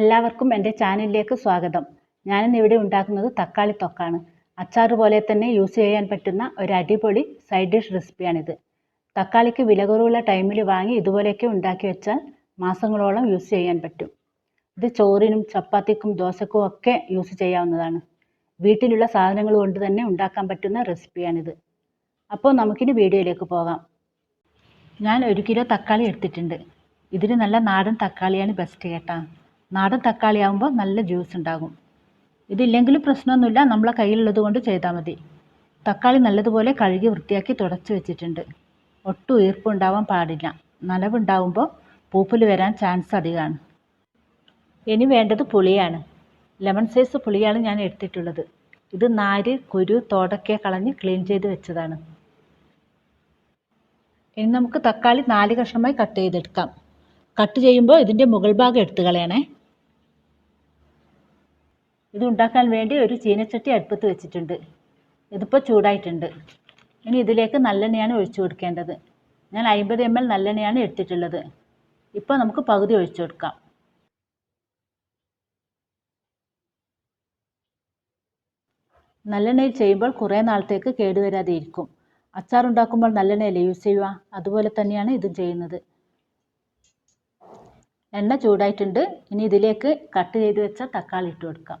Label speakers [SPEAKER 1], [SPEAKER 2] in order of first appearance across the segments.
[SPEAKER 1] എല്ലാവർക്കും എന്റെ ചാനലിലേക്ക് സ്വാഗതം. ഞാനിന്ന് ഇവിടെ ഉണ്ടാക്കുന്നത് തക്കാളി തൊക്കാണ് അച്ചാർ പോലെ തന്നെ യൂസ് ചെയ്യാൻ പറ്റുന്ന ഒരു അടിപൊളി സൈഡ് ഡിഷ് റെസിപ്പിയാണിത്. തക്കാളിക്ക് വില കുറവുള്ള ടൈമിൽ വാങ്ങി ഇതുപോലെയൊക്കെ ഉണ്ടാക്കി വെച്ചാൽ മാസങ്ങളോളം യൂസ് ചെയ്യാൻ പറ്റും. ഇത് ചോറിനും ചപ്പാത്തിക്കും ദോശക്കും ഒക്കെ യൂസ് ചെയ്യാവുന്നതാണ്. വീട്ടിലുള്ള സാധനങ്ങൾ കൊണ്ട് തന്നെ ഉണ്ടാക്കാൻ പറ്റുന്ന റെസിപ്പിയാണിത്. അപ്പോൾ നമുക്കിനി വീഡിയോയിലേക്ക് പോകാം. ഞാൻ ഒരു കിലോ തക്കാളി എടുത്തിട്ടുണ്ട്. ഇതിന് നല്ല നാടൻ തക്കാളിയാണ് ബെസ്റ്റ് കേട്ടാ. നാടൻ തക്കാളി ആകുമ്പോൾ നല്ല ജ്യൂസ് ഉണ്ടാകും. ഇതില്ലെങ്കിലും പ്രശ്നമൊന്നുമില്ല. നമ്മളെ കയ്യിലുള്ളത് കൊണ്ട് ചെയ്താൽ മതി. തക്കാളി നല്ലതുപോലെ കഴുകി വൃത്തിയാക്കി തുടച്ച് വെച്ചിട്ടുണ്ട്. ഒട്ടും ഈർപ്പുണ്ടാവാൻ പാടില്ല. നനവുണ്ടാവുമ്പോൾ പൂപ്പൽ വരാൻ ചാൻസ് അധികമാണ് ഇനി വേണ്ടത് പുളിയാണ്. ലെമൺ സൈസ് പുളിയാണ് ഞാൻ എടുത്തിട്ടുള്ളത്. ഇത് നാര് കുരു തോടൊക്കെ കളഞ്ഞ് ക്ലീൻ ചെയ്ത് വെച്ചതാണ്. ഇനി നമുക്ക് തക്കാളി നാല് കഷ്ണമായി കട്ട് ചെയ്തെടുക്കാം. കട്ട് ചെയ്യുമ്പോൾ ഇതിന്റെ മുകൾ ഭാഗം എടുത്തു കളയണേ. ഇത് ഉണ്ടാക്കാൻ വേണ്ടി ഒരു ചീനച്ചട്ടി അടുപ്പത്ത് വെച്ചിട്ടുണ്ട്. ഇതിപ്പോൾ ചൂടായിട്ടുണ്ട്. ഇനി ഇതിലേക്ക് നല്ലെണ്ണയാണ് ഒഴിച്ചു കൊടുക്കേണ്ടത്. ഞാൻ അമ്പത് എം എൽ നല്ലെണ്ണയാണ് എടുത്തിട്ടുള്ളത്. ഇപ്പോൾ നമുക്ക് പകുതി ഒഴിച്ചു കൊടുക്കാം. നല്ലെണ്ണയിൽ ചെയ്യുമ്പോൾ കുറേ നാളത്തേക്ക് കേടുവരാതെ ഇരിക്കും അച്ചാർ ഉണ്ടാക്കുമ്പോൾ നല്ലെണ്ണയല്ലേ യൂസ് ചെയ്യുക? അതുപോലെ തന്നെയാണ് ഇതും ചെയ്യുന്നത്. എണ്ണ ചൂടായിട്ടുണ്ട്. ഇനി ഇതിലേക്ക് കട്ട് ചെയ്ത് വെച്ച തക്കാളി ഇട്ട് കൊടുക്കാം.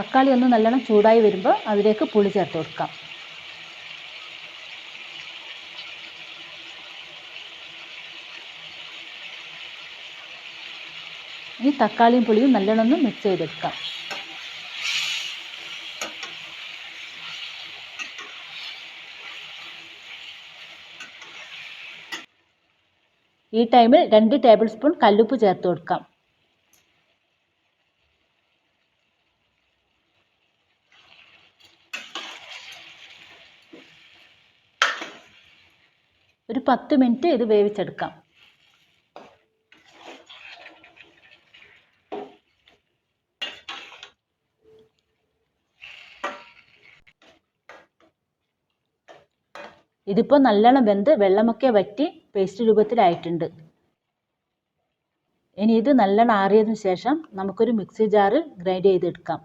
[SPEAKER 1] തക്കാളി ഒന്ന് നല്ലോണം ചൂടായി വരുമ്പോൾ അതിലേക്ക് പുളി ചേർത്ത് കൊടുക്കാം. ഈ തക്കാളിയും പുളിയും നല്ലോണം ഒന്ന് മിക്സ് ചെയ്തെടുക്കാം. ഈ ടൈമിൽ രണ്ട് ടേബിൾ സ്പൂൺ കല്ലുപ്പ് ചേർത്ത് കൊടുക്കാം. ഒരു പത്ത് മിനിറ്റ് ഇത് വേവിച്ചെടുക്കാം. ഇതിപ്പോൾ നല്ലോണം വെന്ത് വെള്ളമൊക്കെ വറ്റി പേസ്റ്റ് രൂപത്തിലായിട്ടുണ്ട്. ഇനി ഇത് നല്ലോണം ആറിയതിനു ശേഷം നമുക്കൊരു മിക്സി ജാറ് ഗ്രൈൻഡ് ചെയ്തെടുക്കാം.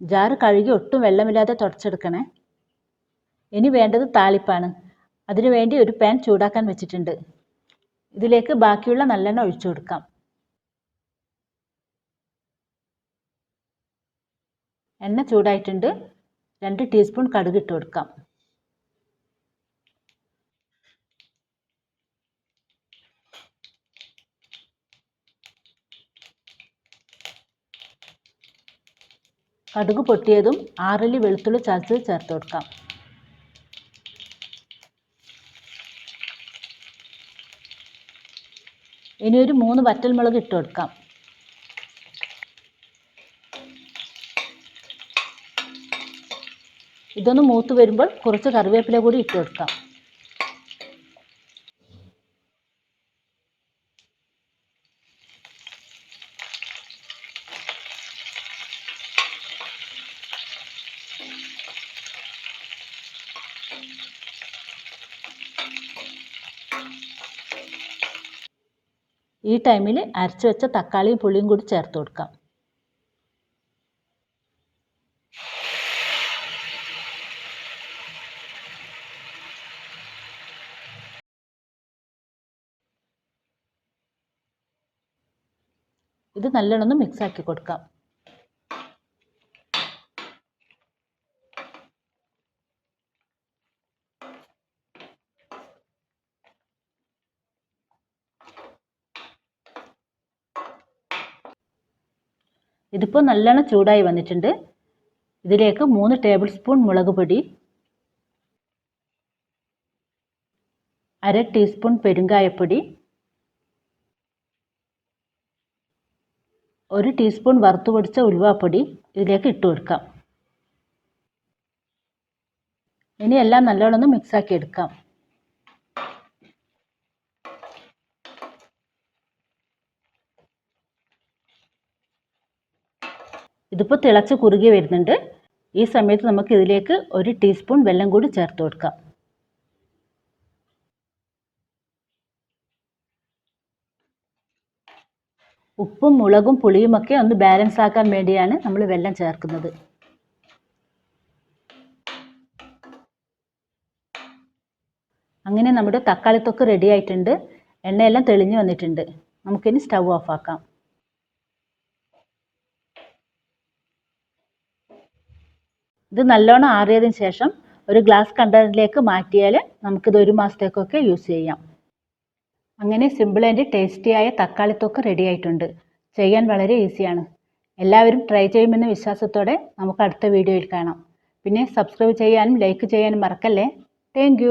[SPEAKER 1] ജാറ് കഴുകി ഒട്ടും വെള്ളമില്ലാതെ തുടച്ചെടുക്കണേ. ഇനി വേണ്ടത് താളിപ്പാണ്. അതിനു വേണ്ടി ഒരു പാൻ ചൂടാക്കാൻ വെച്ചിട്ടുണ്ട്. ഇതിലേക്ക് ബാക്കിയുള്ള നല്ലെണ്ണ ഒഴിച്ചു കൊടുക്കാം. എണ്ണ ചൂടായിട്ടുണ്ട്. രണ്ട് ടീസ്പൂൺ കടുക് ഇട്ട് കൊടുക്കാം. കടുക് പൊട്ടിയതും ആറല്ലി വെളുത്തുള്ളി ചതച്ചത് ചേർത്ത് കൊടുക്കാം. ഇനി ഒരു മൂന്ന് വറ്റൽമുളക് ഇട്ട് കൊടുക്കാം. ഇതൊന്ന് മൂത്ത് വരുമ്പോൾ കുറച്ച് കറിവേപ്പില കൂടി ഇട്ട് കൊടുക്കാം. ഈ ടൈമിൽ അരച്ചു വെച്ച തക്കാളിയും പുളിയും കൂടി ചേർത്ത് കൊടുക്കാം. ഇത് നല്ലോണം മിക്സ് ആക്കി കൊടുക്കാം. ഇതിപ്പോൾ നല്ലോണം ചൂടായി വന്നിട്ടുണ്ട്. ഇതിലേക്ക് മൂന്ന് ടേബിൾ സ്പൂൺ മുളക് പൊടി അര ടീസ്പൂൺ പെരുങ്കായപ്പൊടി ഒരു ടീസ്പൂൺ വറുത്ത് പൊടിച്ച ഉലുവാപ്പൊടി ഇതിലേക്ക് ഇട്ട് കൊടുക്കാം. ഇനി എല്ലാം നല്ലോണം ഒന്ന് മിക്സാക്കി എടുക്കാം. ഇതിപ്പോൾ തിളച്ച് കുറുകി വരുന്നുണ്ട്. ഈ സമയത്ത് നമുക്ക് ഇതിലേക്ക് ഒരു ടീസ്പൂൺ വെള്ളം കൂടി ചേർത്ത് കൊടുക്കാം. ഉപ്പും മുളകും പുളിയുമൊക്കെ ഒന്ന് ബാലൻസ് ആക്കാൻ വേണ്ടിയാണ് നമ്മൾ വെള്ളം ചേർക്കുന്നത്. അങ്ങനെ നമ്മുടെ തക്കാളിത്തൊക്ക് റെഡി ആയിട്ടുണ്ട്. എണ്ണയെല്ലാം തെളിഞ്ഞു വന്നിട്ടുണ്ട്. നമുക്കിനി സ്റ്റൗ ഓഫ് ആക്കാം. ഇത് നല്ലോണം ആറിയതിന് ശേഷം ഒരു ഗ്ലാസ് കണ്ടെയ്നറിലേക്ക് മാറ്റിയാൽ നമുക്കിത് ഒരു മാസത്തേക്കൊക്കെ യൂസ് ചെയ്യാം. അങ്ങനെ സിമ്പിൾ ആൻഡ് ടേസ്റ്റിയായ തക്കാളിത്തൊക്ക് റെഡി ആയിട്ടുണ്ട്. ചെയ്യാൻ വളരെ ഈസിയാണ് എല്ലാവരും ട്രൈ ചെയ്യുമെന്ന വിശ്വാസത്തോടെ നമുക്ക് അടുത്ത വീഡിയോയിൽ കാണാം. പിന്നെ സബ്സ്ക്രൈബ് ചെയ്യാനും ലൈക്ക് ചെയ്യാനും മറക്കല്ലേ? താങ്ക്